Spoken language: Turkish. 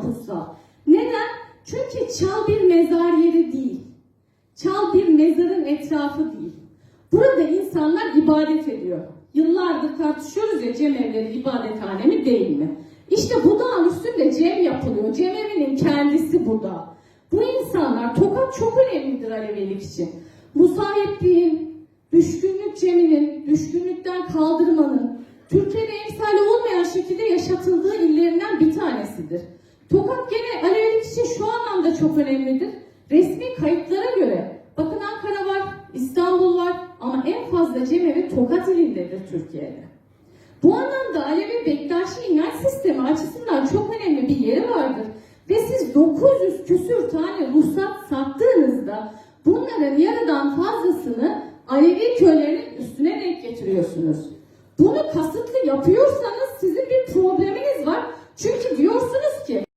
kutsal. Neden? Çünkü çal bir mezar yeri değil. Çal bir mezarın etrafı değil. Burada insanlar ibadet ediyor. Yıllardır tartışıyoruz ya cemevleri ibadethane mi değil mi? İşte bu dağın üstünde cem yapılıyor. Cemevinin kendisi burada. Bu insanlar, tokat çok önemlidir Alevilik için. Musahipliğin, düşkünlük ceminin, düşkünlükten kaldırmanın, Türkiye'de emsali olmayan şekilde yaşatıldığı illerinden bir tanesidir. Tokat gene Alevilik için şu anlamda çok önemlidir. Resmi kayıtlara göre bakın Ankara var, İstanbul var ama en fazla cemevi Tokat ilindedir Türkiye'de. Bu anlamda Alevi Bektaşi inanç sistemi açısından çok önemli bir yeri vardır. Ve siz 900 küsür tane ruhsat sattığınızda bunların yarıdan fazlasını Alevi köylerinin üstüne denk getiriyorsunuz. Bunu kasıtlı yapıyorsanız sizin